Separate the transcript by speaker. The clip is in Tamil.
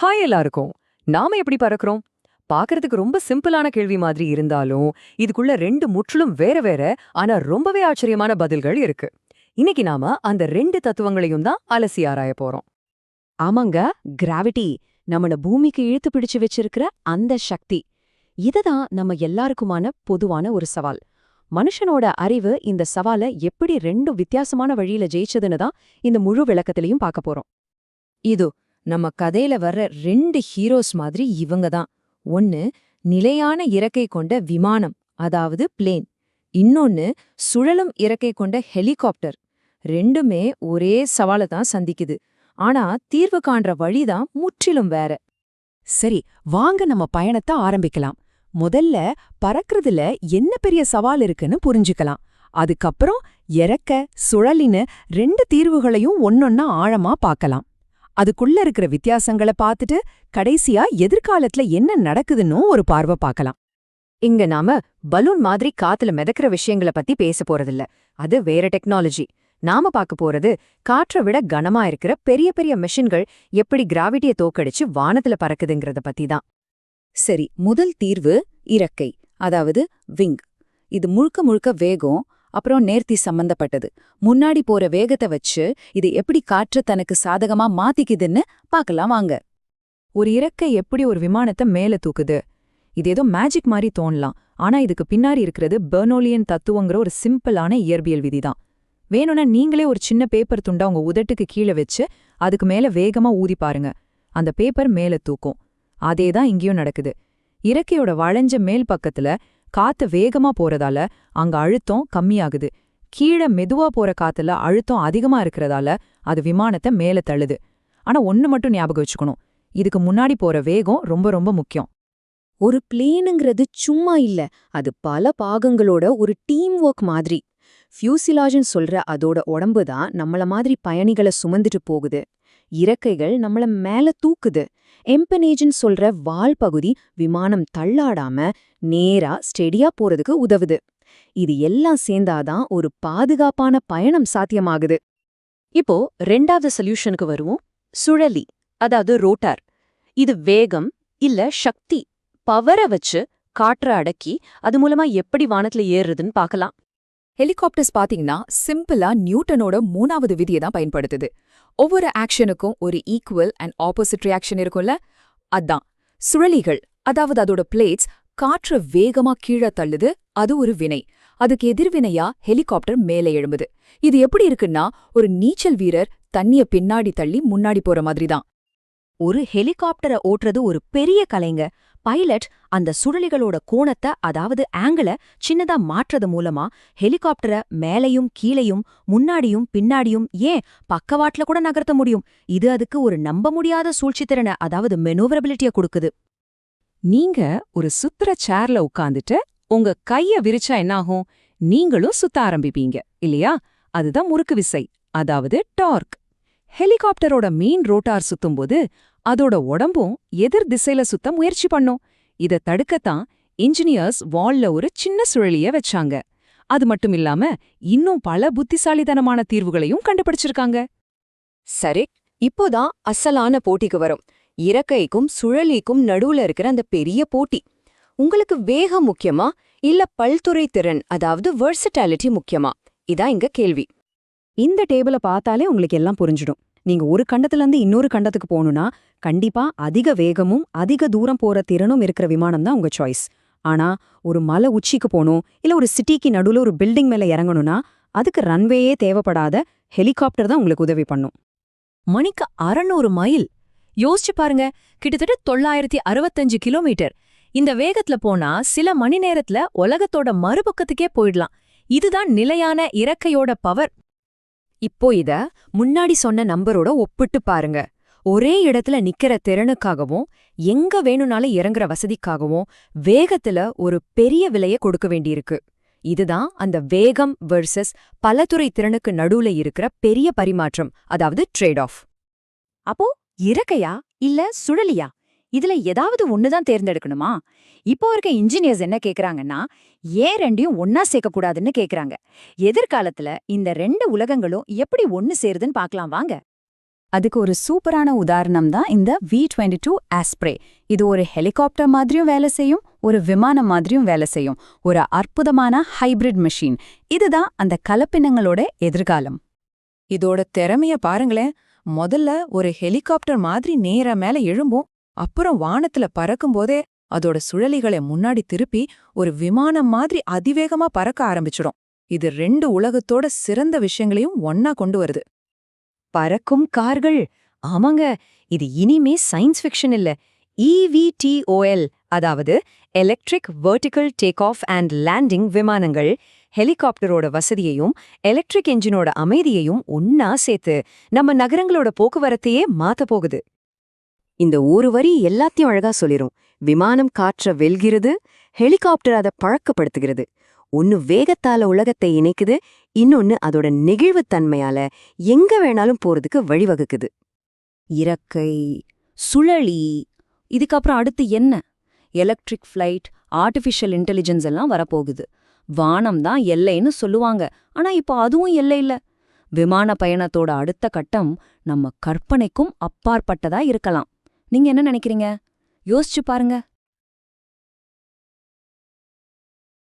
Speaker 1: ஹாய் எல்லாருக்கும். நாம எப்படி பறக்கிறோம்? பார்க்கறதுக்கு ரொம்ப சிம்பிளான கேள்வி மாதிரி இருந்தாலும் இதுக்குள்ள ரெண்டு முற்றிலும் வேற வேற ஆனா ரொம்பவே ஆச்சரியமான பதில்கள் இருக்கு. இன்னைக்கு நாம அந்த ரெண்டு தத்துவங்களையும் தான் அலசி ஆராய போறோம்.
Speaker 2: ஆமாங்க கிராவிட்டி நம்மள பூமிக்கு இழுத்து பிடிச்சு வச்சிருக்கிற அந்த சக்தி. இதுதான் நம்ம எல்லாருக்குமான பொதுவான ஒரு சவால். மனுஷனோட அறிவு இந்த சவாலை எப்படி ரெண்டும் வித்தியாசமான வழியில ஜெயிச்சதுன்னு தான் இந்த முழு விளக்கத்திலையும் பார்க்க போறோம்.
Speaker 3: இதோ நம்ம கதையில வர்ற ரெண்டு ஹீரோஸ் மாதிரி இவங்க தான். ஒன்னு நிலையான இறக்கை கொண்ட விமானம் அதாவது பிளேன் இன்னொன்னு சுழலும் இறக்கை கொண்ட ஹெலிகாப்டர் ரெண்டுமே ஒரே சவாலை தான் சந்திக்குது. ஆனா தீர்வு காண்ற வழிதான் முற்றிலும் வேற.
Speaker 2: சரி வாங்க நம்ம பயணத்தை ஆரம்பிக்கலாம். முதல்ல பறக்கறதுல என்ன பெரிய சவால் இருக்குன்னு புரிஞ்சுக்கலாம். அதுக்கப்புறம் இறக்க சுழலின்னு ரெண்டு தீர்வுகளையும் ஒன்னொன்னா ஆழமா பார்க்கலாம். அதுக்குள்ள இருக்கிற வித்தியாசங்களை பார்த்துட்டு கடைசியா எதிர்காலத்துல என்ன நடக்குதுன்னு ஒரு பார்வை பார்க்கலாம்.
Speaker 1: இங்க நாம பலூன் மாதிரி காத்துல மிதக்கிற விஷயங்களை பத்தி பேச போறதில்ல. அது வேற டெக்னாலஜி. நாம பார்க்க போறது காற்றை விட கனமா இருக்கிற பெரிய பெரிய மெஷின்கள் எப்படி கிராவிட்டியை தோக்கடிச்சு வானத்துல பறக்குதுங்கிறத பத்தி தான்.
Speaker 3: சரி முதல் தீர்வு இறக்கை அதாவது விங். இது முழுக்க முழுக்க வேகம் அப்புறம் நேர்த்தி சம்பந்தப்பட்டது. முன்னாடி போற வேகத்தை வச்சு இது எப்படி காற்ற தனக்கு சாதகமா மாத்திக்குதுன்னு பார்க்கலாம் வாங்க.
Speaker 1: ஒரு இறக்கை எப்படி ஒரு விமானத்தை மேல தூக்குது? இது ஏதோ மேஜிக் மாதிரி தோணலாம். ஆனா இதுக்கு பின்னாடி இருக்கிறது பெர்னோலியன் தத்துவங்கிற ஒரு சிம்பிளான இயற்பியல் விதிதான். வேணும்னா நீங்களே ஒரு சின்ன பேப்பர் துண்டா உங்க உதட்டுக்கு கீழே வச்சு அதுக்கு மேல வேகமா ஊதி பாருங்க. அந்த பேப்பர் மேல தூக்கும். அதேதான் இங்கேயும் நடக்குது. இறக்கையோட வளைஞ்ச மேல் பக்கத்துல காத்து வேகமா போறதால அங்க அழுத்தம் கம்மியாகுது. கீழே மெதுவா போற காத்துல அழுத்தம் அதிகமா இருக்கிறதால அது விமானத்தை மேல தள்ளுது. ஆனா ஒன்னு மட்டும் ஞாபகம் வச்சுக்கணும். இதுக்கு முன்னாடி போற வேகம் ரொம்ப ரொம்ப முக்கியம்.
Speaker 3: ஒரு பிளேனுங்கிறது சும்மா இல்ல. அது பல பாகங்களோட ஒரு டீம் ஒர்க் மாதிரி. ஃபியூசிலாஜன் சொல்ற அதோட உடம்பு தான் நம்மள மாதிரி பயணிகளை சுமந்துட்டு போகுது. இறக்கைகள் நம்மள மேல தூக்குது. எம்பனேஜன் சொல்ற வால் பகுதி விமானம் தள்ளாடாம நேரா ஸ்டெடியா போறதுக்கு உதவுது. இது எல்லாம் சேர்ந்தாதான் ஒரு பாதுகாப்பான பயணம் சாத்தியமாகுது.
Speaker 2: இப்போ ரெண்டாவது சொல்யூஷனுக்கு வருவோம். சுழலி அதாவது ரோட்டார் இது வேகம் இல்ல சக்தி. பவரை வச்சு காற்ற அடக்கி அது மூலமா எப்படி வானத்துல ஏறுறதுன்னு பார்க்கலாம்.
Speaker 4: ஹெலிகாப்டர்ஸ் பாத்தீங்கன்னா சிம்பிளா நியூட்டனோட மூணாவது விதியை தான் பயன்படுத்துது. ஒவ்வொரு ஆக்ஷனுக்கும் ஒரு ஈக்குவல் அண்ட் ஆப்போசிட் ரியாக்ஷன் இருக்கும்ல? அதான். சுழலிகள் அதாவது அதோட பிளேட்ஸ் காற்று வேகமா கீழே தள்ளுது அது ஒரு வினை. அதுக்கு எதிர்வினையா ஹெலிகாப்டர் மேலே எழும்புது. இது எப்படி இருக்குன்னா ஒரு நீச்சல் வீரர் தண்ணிய பின்னாடி தள்ளி முன்னாடி போற மாதிரி தான்
Speaker 2: ஒரு ஹெலிகாப்டரை ஓட்டுறது ஒரு பெரிய கலைங்க. பைலட் அந்த சுழலிகளோட கோணத்தை அதாவது ஆங்கிள சின்னதா மாற்றுறது மூலமா ஹெலிகாப்டரை மேலையும் கீழையும் முன்னாடியும் பின்னாடியும் ஏன் பக்கவாட்ல கூட நகர்த்த முடியும்? இது அதுக்கு ஒரு நம்ப முடியாத சூழ்ச்சித்திறனை அதாவது மெனோவரபிலிட்டிய கொடுக்குது.
Speaker 1: நீங்க ஒரு சுத்துற சேர்ல உட்காந்துட்டு உங்க கைய விரிச்சா என்னாகும்? நீங்களும் சுத்த ஆரம்பிப்பீங்க இல்லையா? அதுதான் முறுக்கு விசை அதாவது டார்க். ஹெலிகாப்டரோட மீன் ரோட்டார் சுத்தும்போது அதோட உடம்பும் எதிர் திசையில சுத்த முயற்சி பண்ணும். இத தடுக்கத்தான் இன்ஜினியர்ஸ் வால்ல ஒரு சின்ன சுழலிய வச்சாங்க. அது மட்டும் இல்லாம இன்னும் பல புத்திசாலித்தனமான தீர்வுகளையும் கண்டுபிடிச்சிருக்காங்க.
Speaker 3: சரி இப்போதான் அசலான போட்டிக்கு வரும். இறக்கைக்கும் சுழலிக்கும் நடுவுல இருக்கிற அந்த பெரிய போட்டி. உங்களுக்கு வேகம் முக்கியமா? இல்ல பல்துறை திறன் அதாவது வெர்சட்டாலிட்டி முக்கியமா? இதான் இங்க கேள்வி.
Speaker 2: இந்த டேபிள பார்த்தாலே உங்களுக்கு எல்லாம் புரிஞ்சிடும். நீங்க ஒரு கண்டத்துல இருந்து இன்னொரு கண்டத்துக்கு போகணும்னா கண்டிப்பா அதிக வேகமும் அதிக தூரம் போற திறனும் இருக்கிற விமானம் தான் உங்க சாய்ஸ் ஆனா ஒரு மலை உச்சிக்கு போகணும் இல்ல ஒரு சிட்டிக்கு நடுவுல ஒரு பில்டிங் மேல இறங்கணும்னா அதுக்கு ரன்வேயே தேவைப்படாத ஹெலிகாப்டர் தான் உங்களுக்கு உதவி பண்ணும்.
Speaker 4: மணிக்கு அறநூறு மைல் யோசிச்சு பாருங்க. கிட்டத்தட்ட தொள்ளாயிரத்தி அறுபத்தஞ்சு கிலோமீட்டர். இந்த வேகத்துல போனா சில மணி நேரத்துல உலகத்தோட மறுபக்கத்துக்கே போயிடலாம். இதுதான் நிலையான இறக்கையோட பவர்
Speaker 3: இப்போ இத முன்னாடி சொன்ன நம்பரோட ஒப்பிட்டு பாருங்க. ஒரே இடத்துல நிக்கிற திறனுக்காகவும் எங்க வேணும்னாலும் இறங்குற வசதிக்காகவும் வேகத்துல ஒரு பெரிய விலைய கொடுக்க வேண்டியிருக்கு. இதுதான் அந்த வேகம் வெர்சஸ் பலதுறை திறனுக்கு நடுவுல இருக்கிற பெரிய பரிமாற்றம் அதாவது ட்ரேட் ஆஃப்
Speaker 2: அப்போ இறக்கையா இல்ல சுழலியா? இதுல ஏதாவது ஒண்ணுதான் தேர்ந்தெடுக்கணுமா? இப்போ இருக்க இன்ஜினியர்ஸ் என்ன கேக்குறாங்கன்னா ஏன் ரெண்டையும் ஒன்னா சேர்க்க கூடாதுன்னு கேக்குறாங்க. எதிர்காலத்துல இந்த ரெண்டு உலகங்களும் எப்படி ஒன்னு சேருதுன்னு பாக்கலாம் வாங்க.
Speaker 5: அதுக்கு ஒரு சூப்பரான உதாரணம் தான் இந்த வி டுவெண்ட்டி டூ ஆஸ்ப்ரே இது ஒரு ஹெலிகாப்டர் மாதிரியும் வேலை செய்யும் ஒரு விமானம் மாதிரியும் வேலை செய்யும். ஒரு அற்புதமான ஹைபிரிட் மெஷின் இதுதான் அந்த கலப்பினங்களோட எதிர்காலம்.
Speaker 1: இதோட திறமைய பாருங்களேன். முதல்ல ஒரு ஹெலிகாப்டர் மாதிரி நேரா மேல எழும்பும் அப்புறம் வானத்துல பறக்கும்போதே அதோட சுழலிகளை முன்னாடி திருப்பி ஒரு விமானம் மாதிரி அதிவேகமா பறக்க ஆரம்பிச்சிடும். இது ரெண்டு உலகத்தோட சிறந்த விஷயங்களையும் ஒன்னா கொண்டு வருது.
Speaker 3: பறக்கும் கார்கள்? ஆமாங்க இது இனிமே சயின்ஸ் ஃபிக்ஷன் இல்ல. இவிடிஓஎல் அதாவது electric vertical take off and landing விமானங்கள். ஹெலிகாப்டரோட வசதியையும் எலக்ட்ரிக் என்ஜினோட அமைதியையும் ஒன்னா சேர்த்து நம்ம நகரங்களோட போக்குவரத்தையே மாத்த போகுது. இந்த ஒரு வரி எல்லாத்தையும் அழகா சொல்லிரும். விமானம் காற்ற வெல்கிறது ஹெலிகாப்டர் அதை பழக்கப்படுத்துகிறது. ஒன்னு வேகத்தால உலகத்தை இணைக்குது இன்னொன்னு அதோட நெகிழ்வுத்தன்மையால எங்க வேணாலும் போறதுக்கு வழிவகுக்குது.
Speaker 5: இறக்கை சுழலி இதுக்கப்புறம் அடுத்து என்ன? எலக்ட்ரிக் ஃப்ளைட் ஆர்டிஃபிஷியல் இன்டெலிஜென்ஸ் எல்லாம் வரப்போகுது. வானம் தான் எல்லைன்னு சொல்லுவாங்க. ஆனா இப்போ அதுவும் எல்லை இல்ல. விமான பயணத்தோட அடுத்த கட்டம் நம்ம கற்பனைக்கும் அப்பாற்பட்டதா இருக்கலாம். நீங்க என்ன நினைக்கிறீங்க? யோசிச்சு பாருங்க.